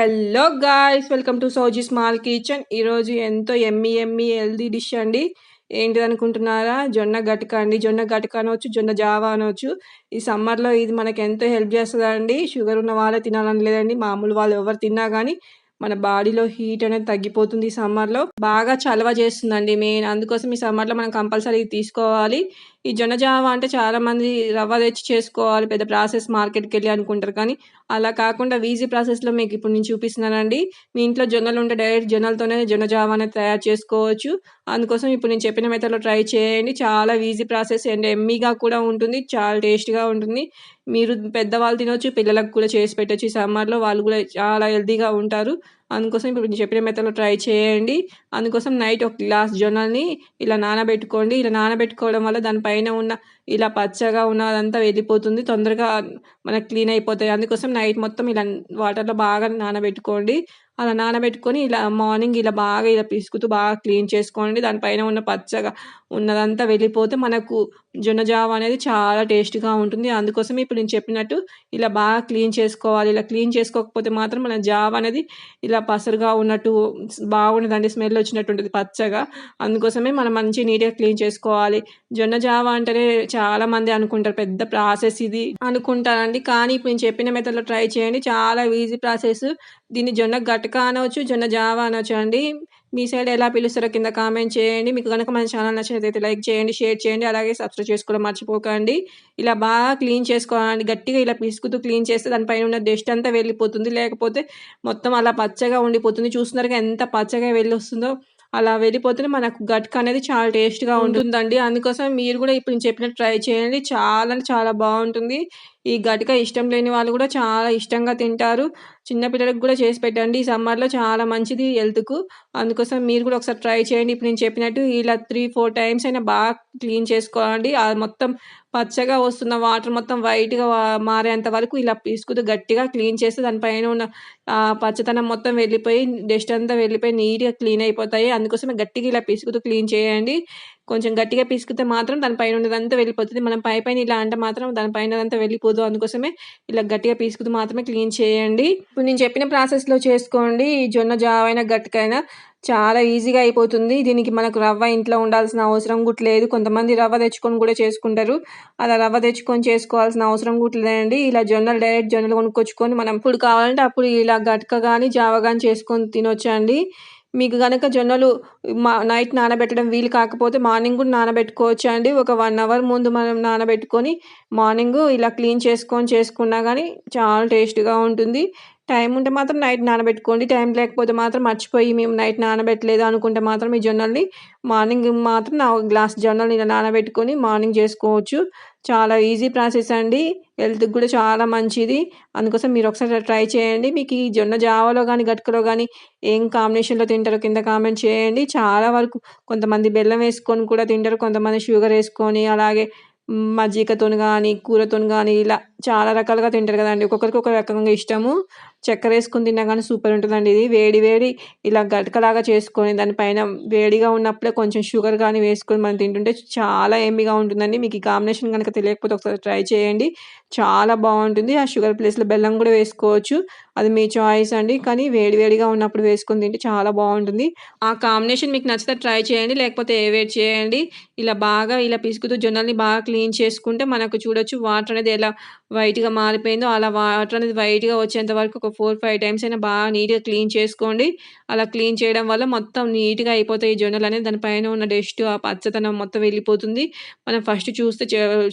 Hello guys welcome to Sowji small kitchen. ఈరోజు ఎంతో ఎమ్మి ఎమ్మి healthy dish అండి. ఏంటిది అనుకుంటున్నారా? జొన్న గటక అండి. జొన్న గటక అనవచ్చు జొన్న జావా అనవచ్చు ఈ సమ్మర్లో ఇది మనకి ఎంతో హెల్ప్ చేస్తుందండి. షుగర్ ఉన్న వాళ్ళే తినాలని లేదండి. మామూలు వాళ్ళు ఎవరు తిన్నా కానీ మన బాడీలో హీట్ అనేది తగ్గిపోతుంది ఈ సమ్మర్లో. బాగా చలవ చేస్తుందండి మెయిన్. అందుకోసం ఈ సమ్మర్లో మనం కంపల్సరీ తీసుకోవాలి. ఈ జొన్న జావ అంటే చాలా మంది రవ్వ తెచ్చి చేసుకోవాలి. పెద్ద ప్రాసెస్ మార్కెట్కి వెళ్ళి అనుకుంటారు. కానీ అలా కాకుండా ఈజీ ప్రాసెస్లో మీకు ఇప్పుడు నేను చూపిస్తున్నానండి. మీ ఇంట్లో జొన్నలు ఉంటే డైరెక్ట్ జొన్నలతోనే జొన్న జావ అనేది తయారు చేసుకోవచ్చు. అందుకోసం ఇప్పుడు నేను చెప్పిన మెథడ్లో ట్రై చేయండి. చాలా ఈజీ ప్రాసెస్ అండ్ ఎమ్మీగా కూడా ఉంటుంది. చాలా టేస్ట్గా ఉంటుంది. మీరు పెద్దవాళ్ళు తినొచ్చు పిల్లలకు కూడా చేసి పెట్టచ్చు. ఈ సమ్మర్లో వాళ్ళు కూడా చాలా హెల్తీగా ఉంటారు. అందుకోసం ఇప్పుడు నేను చెప్పిన మెత్తలో ట్రై చేయండి. అందుకోసం నైట్ ఒక గ్లాస్ జొన్నల్ని ఇలా నానబెట్టుకోండి. ఇలా నానబెట్టుకోవడం వల్ల దానిపైన ఉన్న ఇలా పచ్చగా ఉన్నదంతా వెళ్ళిపోతుంది. తొందరగా మనకు క్లీన్ అయిపోతాయి. అందుకోసం నైట్ మొత్తం ఇలా వాటర్లో బాగా నానబెట్టుకోండి. అలా నానబెట్టుకొని ఇలా మార్నింగ్ ఇలా బాగా ఇలా పిసుకుతూ బాగా క్లీన్ చేసుకోండి. దానిపైన ఉన్న పచ్చగా ఉన్నదంతా వెళ్ళిపోతే మనకు జొన్న జావ అనేది చాలా టేస్ట్గా ఉంటుంది. అందుకోసం ఇప్పుడు నేను చెప్పినట్టు ఇలా బాగా క్లీన్ చేసుకోవాలి. ఇలా క్లీన్ చేసుకోకపోతే మాత్రం మన జావ అనేది ఇలా పసరుగా ఉన్నట్టు బాగుండదండి స్మెల్ వచ్చినట్టు ఉంటుంది పచ్చగా. అందుకోసమే మనం మంచి నీట్గా క్లీన్ చేసుకోవాలి. జొన్న జావ అంటేనే చాలా మంది అనుకుంటారు పెద్ద ప్రాసెస్ ఇది అనుకుంటారండి. కానీ ఇప్పుడు నేను చెప్పిన మెథడ్లో ట్రై చేయండి. చాలా ఈజీ ప్రాసెస్ దీన్ని జొన్న గటక అనవచ్చు జొన్న జావా అనవచ్చు అండి. మీ సైడ్ ఎలా పిలుస్తారో కింద కామెంట్ చేయండి. మీకు కనుక మన ఛానల్ నచ్చినట్లయితే లైక్ చేయండి షేర్ చేయండి అలాగే సబ్స్క్రైబ్ చేసుకోవడం మర్చిపోకండి. ఇలా బాగా క్లీన్ చేసుకోవాలండి. గట్టిగా ఇలా పిసుకుతూ క్లీన్ చేస్తే దానిపైన ఉన్న డస్ట్ అంతా వెళ్ళిపోతుంది. లేకపోతే మొత్తం అలా పచ్చగా ఉండిపోతుంది. చూస్తున్నారుగా ఎంత పచ్చగా వెళ్ళి వస్తుందో అలా వెళ్ళిపోతేనే మనకు గట్క అనేది చాలా టేస్ట్గా ఉంటుందండి. అందుకోసం మీరు కూడా ఇప్పుడు నేను చెప్పినట్టు ట్రై చేయండి. చాలా చాలా బాగుంటుంది. ఈ గటిక ఇష్టం లేని వాళ్ళు కూడా చాలా ఇష్టంగా తింటారు. చిన్నపిల్లలకు కూడా చేసి పెట్టండి. ఈ సమ్మర్లో చాలా మంచిది హెల్త్కు అందుకోసం మీరు కూడా ఒకసారి ట్రై చేయండి. ఇప్పుడు నేను చెప్పినట్టు ఇలా త్రీ ఫోర్ టైమ్స్ అయినా బాగా క్లీన్ చేసుకోండి అది మొత్తం పచ్చగా వస్తున్న వాటర్ మొత్తం వైట్గా మారేంత వరకు ఇలా పీసుకుతూ గట్టిగా క్లీన్ చేస్తే దానిపైన ఉన్న పచ్చదనం మొత్తం వెళ్ళిపోయి డస్ట్ అంతా వెళ్ళిపోయి నీట్గా క్లీన్ అయిపోతాయి. అందుకోసమే గట్టిగా ఇలా పీసుకుతూ క్లీన్ చేయండి. కొంచెం గట్టిగా పీసుకుతే మాత్రం దానిపైన ఉన్నదంతా వెళ్ళిపోతుంది. మనం పై పైన ఇలా అంటే మాత్రం దానిపైన అంతా వెళ్ళిపోదు. అందుకోసమే ఇలా గట్టిగా పీసుకుతూ మాత్రమే క్లీన్ చేయండి. ఇప్పుడు నేను చెప్పిన ప్రాసెస్లో చేసుకోండి. ఈ జొన్న జావైనా గట్టికైనా చాలా ఈజీగా అయిపోతుంది. దీనికి మనకు రవ్వ ఇంట్లో ఉండాల్సిన అవసరం కూడా లేదు. కొంతమంది రవ్వ తెచ్చుకొని కూడా చేసుకుంటారు. అలా రవ్వ తెచ్చుకొని చేసుకోవాల్సిన అవసరం కూడా లేదండి. ఇలా జొన్నలు డైరెక్ట్ జొన్నలు కొనుక్కొచ్చుకొని మనం ఇప్పుడు కావాలంటే అప్పుడు ఇలా గట్క కానీ జావ కానీ చేసుకొని తినొచ్చండి. మీకు కనుక జొన్నలు మా నైట్ నానబెట్టడం వీలు కాకపోతే మార్నింగ్ కూడా నానబెట్టుకోవచ్చు అండి. ఒక వన్ అవర్ ముందు మనం నానబెట్టుకొని మార్నింగ్ ఇలా క్లీన్ చేసుకొని చేసుకున్నా కానీ చాలా టేస్ట్గా ఉంటుంది. టైం ఉంటే మాత్రం నైట్ నానబెట్టుకోండి. టైం లేకపోతే మాత్రం మర్చిపోయి మేము నైట్ నానబెట్టలేదు అనుకుంటే మాత్రం ఈ జొన్నల్ని మార్నింగ్ మాత్రం నా గ్లాస్ జొన్నలు ఇలా నానబెట్టుకొని మార్నింగ్ చేసుకోవచ్చు. చాలా ఈజీ ప్రాసెస్ అండి. హెల్త్కి కూడా చాలా మంచిది. అందుకోసం మీరు ఒకసారి ట్రై చేయండి. మీకు ఈ జొన్న జావలో కానీ గట్కలో కానీ ఏం కాంబినేషన్లో తింటారో కింద కామెంట్ చేయండి. చాలా వరకు కొంతమంది బెల్లం వేసుకొని కూడా తింటారు. కొంతమంది షుగర్ వేసుకొని అలాగే మజ్జిగతో కానీ కూరతోని కానీ ఇలా చాలా రకాలుగా తింటారు కదండి. ఒక్కొక్కరికి ఒక రకంగా ఇష్టము. చక్కెర వేసుకుని తిన్నా కానీ సూపర్ ఉంటుందండి. ఇది వేడి వేడి ఇలా గటకలాగా చేసుకొని దానిపైన వేడిగా ఉన్నప్పుడే కొంచెం షుగర్ కానీ వేసుకొని మనం తింటుంటే చాలా ఎమ్మిగా ఉంటుందండి. మీకు ఈ కాంబినేషన్ కనుక తెలియకపోతే ఒకసారి ట్రై చేయండి. చాలా బాగుంటుంది. ఆ షుగర్ ప్లేస్లో బెల్లం కూడా వేసుకోవచ్చు. అది మీ చాయిస్ అండి. కానీ వేడి వేడిగా ఉన్నప్పుడు వేసుకొని తింటే చాలా బాగుంటుంది. ఆ కాంబినేషన్ మీకు నచ్చితే ట్రై చేయండి. లేకపోతే ఏ చేయండి. ఇలా బాగా ఇలా పిసుకుతూ జొన్నల్ని బాగా క్లీన్ చేసుకుంటే మనకు చూడొచ్చు వాటర్ అనేది ఎలా వైట్గా మారిపోయిందో. అలా వాటర్ అనేది వైట్గా వచ్చేంత వరకు ఒక ఫోర్ ఫైవ్ టైమ్స్ అయినా బాగా నీట్గా క్లీన్ చేసుకోండి. అలా క్లీన్ చేయడం వల్ల మొత్తం నీట్గా అయిపోతాయి జొన్నలు అనేది. దానిపైన ఉన్న డస్ట్ ఆ పచ్చదనం మొత్తం వెళ్ళిపోతుంది. మనం ఫస్ట్ చూస్తే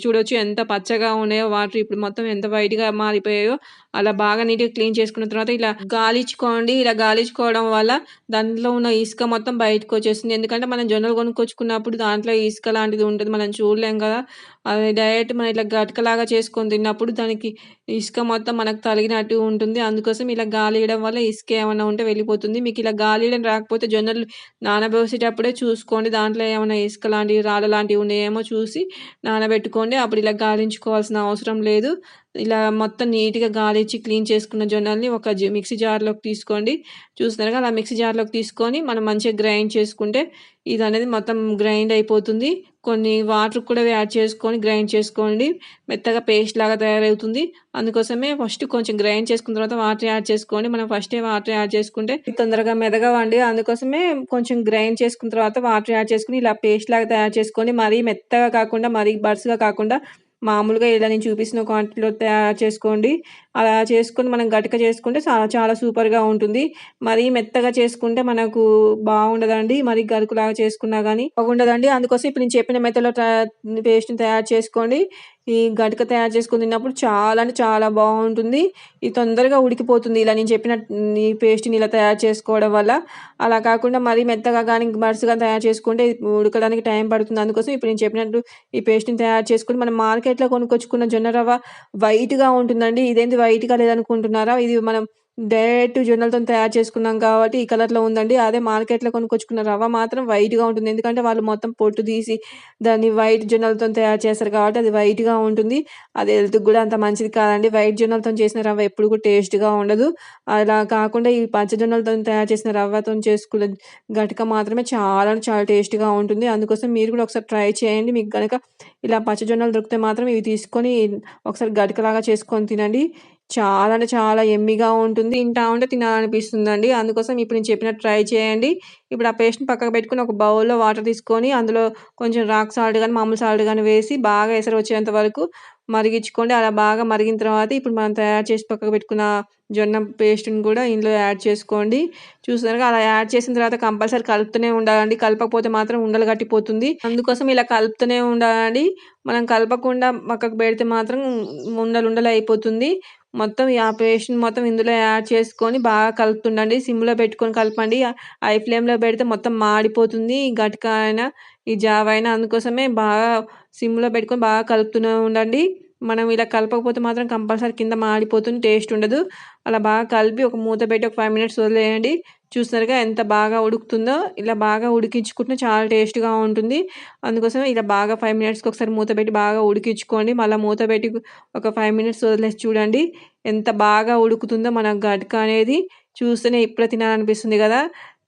చూడొచ్చు ఎంత పచ్చగా ఉన్నాయో వాటర్ ఇప్పుడు మొత్తం ఎంత వైట్గా మారిపోయాయో. అలా బాగా నీట్గా క్లీన్ చేసుకున్న తర్వాత ఇలా గాలించుకోండి. ఇలా గాలించుకోవడం వల్ల దాంట్లో ఉన్న ఇసుక మొత్తం బయటకు వచ్చేస్తుంది. ఎందుకంటే మనం జొన్నలు కొనుక్కొచ్చుకున్నప్పుడు దాంట్లో ఇసుక లాంటిది ఉంటుంది. మనం చూడలేం కదా. అది డైరెక్ట్ మనం ఇట్లా గటకలాగా చేసుకొని తిన్నప్పుడు దానికి ఇసుక మొత్తం మనకు తలిగినట్టు ఉంటుంది. అందుకోసం ఇలా గాలియడం వల్ల ఇసుక ఏమైనా ఉంటే వెళ్ళిపోతుంది. మీకు ఇలా గాలియడం రాకపోతే జొన్నలు నానబోసేటప్పుడే చూసుకోండి. దాంట్లో ఏమైనా ఇసుక లాంటివి రాళ్ళ లాంటివి ఉన్నాయేమో చూసి నానబెట్టుకోండి. అప్పుడు ఇలా గాలించుకోవాల్సిన అవసరం లేదు. ఇలా మొత్తం నీట్‌గా గాలిచ్చి క్లీన్ చేసుకున్న జొన్నల్ని ఒక జ మిక్సీ జార్‌లోకి తీసుకోండి. చూస్తున్నారుగా అలా మిక్సీ జార్‌లోకి తీసుకొని మనం మంచిగా గ్రైండ్ చేసుకుంటే ఇది అనేది మొత్తం గ్రైండ్ అయిపోతుంది. కొన్ని వాటర్ కూడా యాడ్ చేసుకొని గ్రైండ్ చేసుకోండి. మెత్తగా పేస్ట్ లాగా తయారవుతుంది. అందుకోసమే ఫస్ట్ కొంచెం గ్రైండ్ చేసుకున్న తర్వాత వాటర్ యాడ్ చేసుకోండి. మనం ఫస్టే వాటర్ యాడ్ చేసుకుంటే తొందరగా మెదగవండి. అందుకోసమే కొంచెం గ్రైండ్ చేసుకున్న తర్వాత వాటర్ యాడ్ చేసుకొని ఇలా పేస్ట్ లాగా తయారు చేసుకోండి. మరీ మెత్తగా కాకుండా మరీ బర్స్‌గా కాకుండా మామూలుగా ఇలా నేను చూపిస్తున్న క్వాంటిటీలో తయారు చేసుకోండి. అలా చేసుకుని మనం గటక చేసుకుంటే చాలా చాలా సూపర్‌గా ఉంటుంది. మరి మెత్తగా చేసుకుంటే మనకు బాగుండదండి. మరి గరుకులాగా చేసుకున్నా కానీ బాగుండదండి. అందుకోసం ఇప్పుడు నేను చెప్పిన మెత్తలో పేస్ట్‌ని తయారు చేసుకోండి. ఈ గటక తయారు చేసుకుని తిన్నప్పుడు చాలా అంటే చాలా బాగుంటుంది. ఇది తొందరగా ఉడికిపోతుంది. ఇలా నేను చెప్పిన ఈ పేస్ట్‌ని ఇలా తయారు చేసుకోవడం వల్ల. అలా కాకుండా మరీ మెత్తగా కానీ మరుసగా తయారు చేసుకుంటే ఉడకడానికి టైం పడుతుంది. అందుకోసం ఇప్పుడు నేను చెప్పినట్టు ఈ పేస్ట్‌ని తయారు చేసుకుని మనం మార్కెట్‌లో కొనుక్కొచ్చుకున్న జొన్న రవ్వ వైట్‌గా ఉంటుందండి. ఇదేంది వైట్‌గా లేదనుకుంటున్నారా? ఇది మనం డైరెక్ట్ జొన్నలతోని తయారు చేసుకున్నాం కాబట్టి ఈ కలర్‌లో ఉందండి. అదే మార్కెట్‌లో కొనుక్కొచ్చుకున్న రవ్వ మాత్రం వైట్‌గా ఉంటుంది. ఎందుకంటే వాళ్ళు మొత్తం పొట్టు తీసి దాన్ని వైట్ జొన్నలతో తయారు చేస్తారు కాబట్టి అది వైట్‌గా ఉంటుంది. అది హెల్త్‌కి గూడా అంత మంచిది కాదండి. వైట్ జొన్నలతోని చేసిన రవ్వ ఎప్పుడు కూడా టేస్ట్‌గా ఉండదు. అలా కాకుండా ఈ పచ్చ జొన్నలతోని తయారు చేసిన రవ్వతోని చేసుకున్న గటక మాత్రమే చాలా అంటే చాలా టేస్ట్‌గా ఉంటుంది. అందుకోసం మీరు కూడా ఒకసారి ట్రై చేయండి. మీకు గనక ఇలా పచ్చ జొన్నలు దొరికితే మాత్రం ఇవి తీసుకొని ఒకసారి గటకలాగా చేసుకొని తినండి. చాలా అంటే చాలా ఎమ్మిగా ఉంటుంది. తింటా ఉంటే తినాలనిపిస్తుందండి. అందుకోసం ఇప్పుడు నేను చెప్పినట్టు ట్రై చేయండి. ఇప్పుడు ఆ పేస్ట్‌ని పక్కకు పెట్టుకుని ఒక బౌల్‌లో వాటర్ తీసుకొని అందులో కొంచెం రాక్ సాల్ట్ కానీ మామూలు సాల్ట్ కానీ వేసి బాగా ఎసరు వచ్చేంత వరకు మరిగించుకోండి. అలా బాగా మరిగిన తర్వాత ఇప్పుడు మనం తయారు చేసి పక్కకు పెట్టుకున్న జొన్న పేస్ట్‌ని కూడా ఇందులో యాడ్ చేసుకోండి. చూస్తున్నారు అలా యాడ్ చేసిన తర్వాత కంపల్సరీ కలుపుతూనే ఉండాలండి. కలపకపోతే మాత్రం ఉండలు కట్టిపోతుంది. అందుకోసం ఇలా కలుపుతూనే ఉండాలండి. మనం కలపకుండా పక్కకు పెడితే మాత్రం ఉండలు ఉండలు అయిపోతుంది. మొత్తం ఆ పేస్ట్‌ని మొత్తం ఇందులో యాడ్ చేసుకొని బాగా కలుపుతుండండి. సిమ్‌లో పెట్టుకొని కలపండి. ఐ ఫ్లేమ్‌లో పెడితే మొత్తం మాడిపోతుంది. ఈ అయినా, ఈ జావ అయినా అందుకోసమే బాగా సిమ్‌లో పెట్టుకొని బాగా కలుపుతూనే ఉండండి. మనం ఇలా కలపకపోతే మాత్రం కంపల్సరీ కింద మాడిపోతుంది. టేస్ట్ ఉండదు. అలా బాగా కలిపి ఒక మూత పెట్టి ఒక ఫైవ్ మినిట్స్ వదిలేయండి. చూస్తున్నారుగా ఎంత బాగా ఉడుకుతుందో. ఇలా బాగా ఉడికించుకుంటే చాలా టేస్ట్‌గా ఉంటుంది. అందుకోసం ఇలా బాగా ఫైవ్ మినిట్స్‌కి ఒకసారి మూత పెట్టి బాగా ఉడికించుకోండి. మళ్ళీ మూత పెట్టి ఒక ఫైవ్ మినిట్స్ వదిలేసి చూడండి. ఎంత బాగా ఉడుకుతుందో మన గడ్క అనేది. చూస్తేనే ఇప్పుడే తినాలనిపిస్తుంది కదా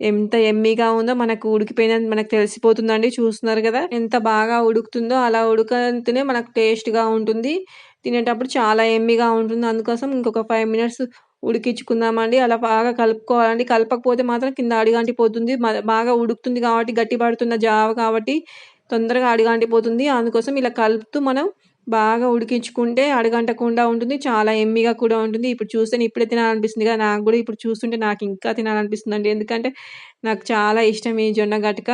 ఎంత ఎమ్మీగా ఉందో మనకు ఉడికిపోయిన మనకు తెలిసిపోతుందండి. చూస్తున్నారు కదా ఎంత బాగా ఉడుకుతుందో అలా ఉడకతేనే మనకు టేస్ట్‌గా ఉంటుంది. తినేటప్పుడు చాలా ఎమ్మీగా ఉంటుంది. అందుకోసం ఇంకొక ఫైవ్ మినిట్స్ ఉడికించుకుందామండి. అలా బాగా కలుపుకోవాలండి. కలపకపోతే మాత్రం కింద అడిగంటిపోతుంది మ బాగా ఉడుకుతుంది కాబట్టి గట్టి పడుతున్న జావ కాబట్టి తొందరగా అడిగంటిపోతుంది అందుకోసం ఇలా కలుపుతూ మనం బాగా ఉడికించుకుంటే అడగంటకుండా ఉంటుంది. చాలా ఎమ్మిగా కూడా ఉంటుంది. ఇప్పుడు చూస్తే ఇప్పుడే తినాలనిపిస్తుంది కదా! నాకు కూడా ఇప్పుడు చూస్తుంటే నాకు ఇంకా తినాలనిపిస్తుంది అండి ఎందుకంటే నాకు చాలా ఇష్టం ఈ జొన్న గటక.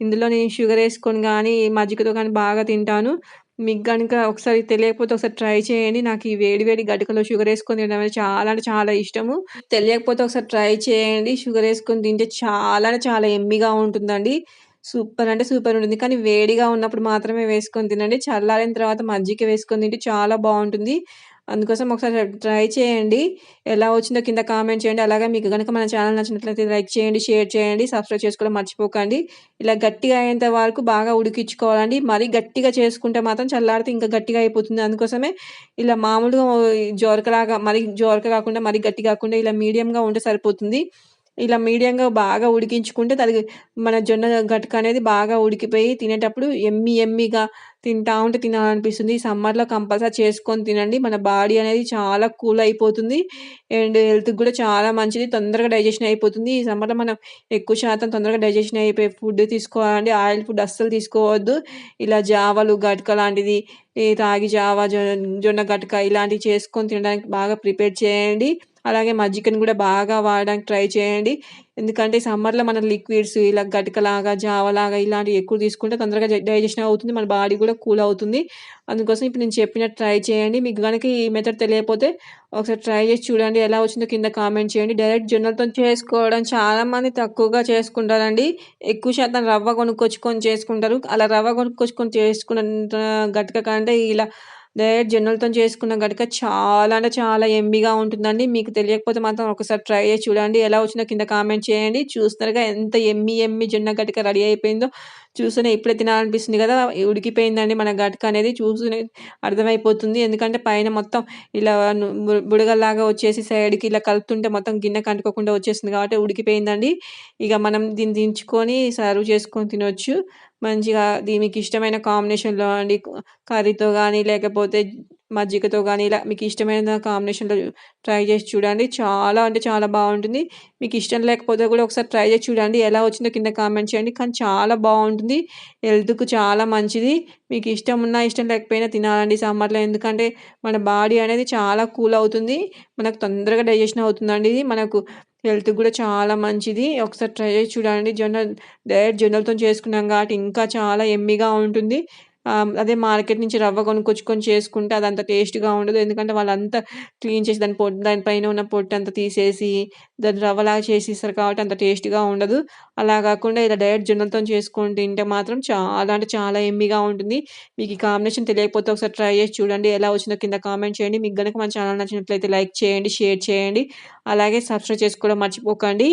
ఇందులో నేను షుగర్ వేసుకొని కానీ మజ్జిగతో కానీ బాగా తింటాను. మీకు కనుక ఒకసారి తెలియకపోతే ఒకసారి ట్రై చేయండి. నాకు ఈ వేడి వేడి గడికలో షుగర్ వేసుకొని తినడం అనేది చాలా అంటే చాలా ఇష్టము. తెలియకపోతే ఒకసారి ట్రై చేయండి. షుగర్ వేసుకొని తింటే చాలా అంటే చాలా ఎమ్మిగా ఉంటుందండి. సూపర్ అంటే సూపర్ ఉంటుంది. కానీ వేడిగా ఉన్నప్పుడు మాత్రమే వేసుకొని తినండి. చల్లారిన తర్వాత మజ్జిగ వేసుకొని తింటే చాలా బాగుంటుంది అందుకోసం ఒకసారి ట్రై చేయండి. ఎలా వచ్చిందో కింద కామెంట్ చేయండి. అలాగే మీకు కనుక మన ఛానల్ నచ్చినట్లయితే లైక్ చేయండి, షేర్ చేయండి, సబ్స్క్రైబ్ చేసుకోవడం మర్చిపోకండి. ఇలా గట్టిగా అయ్యేంత వరకు బాగా ఉడికించుకోవాలండి. మరీ గట్టిగా చేసుకుంటే మాత్రం చల్లారితే ఇంకా గట్టిగా అయిపోతుంది. అందుకోసమే ఇలా మామూలుగా జోరకలాగా మరీ జోరక కాకుండా, మరీ గట్టి కాకుండా ఇలా మీడియంగా ఉంటే సరిపోతుంది. ఇలా మీడియంగా బాగా ఉడికించుకుంటే అది మన జొన్న గట్క అనేది బాగా ఉడికిపోయి తినేటప్పుడు ఎమ్మి ఎమ్మిగా తింటా ఉంటే తినాలనిపిస్తుంది. ఈ సమ్మర్‌లో కంపల్సరీ చేసుకొని తినండి. మన బాడీ అనేది చాలా కూల్ అయిపోతుంది. అండ్ హెల్త్‌కి కూడా చాలా మంచిది. తొందరగా డైజెషన్ అయిపోతుంది. ఈ సమ్మర్‌లో మనం ఎక్కువ శాతం తొందరగా డైజెషన్ అయిపోయే ఫుడ్ తీసుకోవాలండి. ఆయిల్ ఫుడ్ అస్సలు తీసుకోవద్దు. ఇలా జావలు, గట్క లాంటిది ఈ రాగి జావ, జొ జొన్న గట్క ఇలాంటివి చేసుకొని తినడానికి బాగా ప్రిపేర్ చేయండి. అలాగే మజ్జిగను కూడా బాగా వాడడానికి ట్రై చేయండి. ఎందుకంటే సమ్మర్‌లో మన లిక్విడ్స్ ఇలా గటకలాగా, జావలాగా ఇలాంటివి ఎక్కువ తీసుకుంటే తొందరగా డైజెషన్ అవుతుంది. మన బాడీ కూడా కూల్ అవుతుంది. అందుకోసం ఇప్పుడు నేను చెప్పినట్టు ట్రై చేయండి. మీకు కనుక ఈ మెథడ్ తెలియకపోతే ఒకసారి ట్రై చేసి చూడండి. ఎలా వచ్చిందో కింద కామెంట్ చేయండి. డైరెక్ట్ జొన్నలతోని చేసుకోవడం చాలామంది తక్కువగా చేసుకుంటారండి. ఎక్కువ శాతం రవ్వ కొనుక్కొచ్చుకొని చేసుకుంటారు. అలా రవ్వ కొనుక్కొచ్చుకొని చేసుకున్న గటక కంటే ఇలా డైరెక్ట్ జొన్నలతో చేసుకున్న గటక చాలా అంటే చాలా ఎంబీగా ఉంటుందండి. మీకు తెలియకపోతే మాత్రం ఒకసారి ట్రై చేసి చూడండి. ఎలా వచ్చినా కింద కామెంట్ చేయండి. చూస్తున్నారుగా ఎంత ఎమ్మి ఎమ్మి జొన్న గటక రెడీ అయిపోయిందో. చూస్తూనే ఇప్పుడే తినాలనిపిస్తుంది కదా! ఉడికిపోయిందండి మన గటక అనేది చూస్తూనే అర్థమైపోతుంది. ఎందుకంటే పైన మొత్తం ఇలా బు బుడగల్లాగా వచ్చేసి సైడ్‌కి ఇలా కలుపుతుంటే మొత్తం గిన్నె కంటుకోకుండా వచ్చేసింది కాబట్టి ఉడికిపోయిందండి. ఇక మనం దీన్ని దించుకొని సర్వ్ చేసుకొని తినొచ్చు. మంచిగా మీకు ఇష్టమైన కాంబినేషన్‌లో అండి కర్రీతో కానీ లేకపోతే మజ్జిగతో కానీ ఇలా మీకు ఇష్టమైన కాంబినేషన్‌లో ట్రై చేసి చూడండి. చాలా అంటే చాలా బాగుంటుంది మీకు ఇష్టం లేకపోతే కూడా ఒకసారి ట్రై చేసి చూడండి. ఎలా వచ్చిందో కింద కామెంట్ చేయండి. కానీ చాలా బాగుంటుంది హెల్త్‌కు చాలా మంచిది. మీకు ఇష్టం ఉన్నా, ఇష్టం లేకపోయినా తినాలండి సమ్మర్‌లో. ఎందుకంటే మన బాడీ అనేది చాలా కూల్ అవుతుంది. మనకు తొందరగా డైజెషన్ అవుతుందండి ఇది. మనకు హెల్త్ కూడా చాలా మంచిది. ఒకసారి ట్రై చేసి చూడండి. జొన్న డైరెక్ట్ జొన్నలతో చేసుకున్నాం కాబట్టి ఇంకా చాలా ఎమ్మీగా ఉంటుంది. అదే మార్కెట్ నుంచి రవ్వ కొనుక్కొచ్చుకొని చేసుకుంటే అది అంత టేస్ట్‌గా ఉండదు. ఎందుకంటే వాళ్ళంతా క్లీన్ చేసి దాని పొట్టు దానిపైన ఉన్న పొట్టు అంతా తీసేసి దాన్ని రవ్వలాగా చేసిస్తారు కాబట్టి అంత టేస్ట్‌గా ఉండదు. అలా కాకుండా ఇలా డైరెక్ట్ జొన్నలతో చేసుకొని తింటే మాత్రం చాలా అంటే చాలా ఎమ్మిగా ఉంటుంది. మీకు ఈ కాంబినేషన్ తెలియకపోతే ఒకసారి ట్రై చేసి చూడండి. ఎలా వచ్చిందో కింద కామెంట్ చేయండి. మీకు గనుక మన ఛానల్ నచ్చినట్లయితే లైక్ చేయండి, షేర్ చేయండి. అలాగే సబ్స్క్రైబ్ చేసుకోవడం మర్చిపోకండి.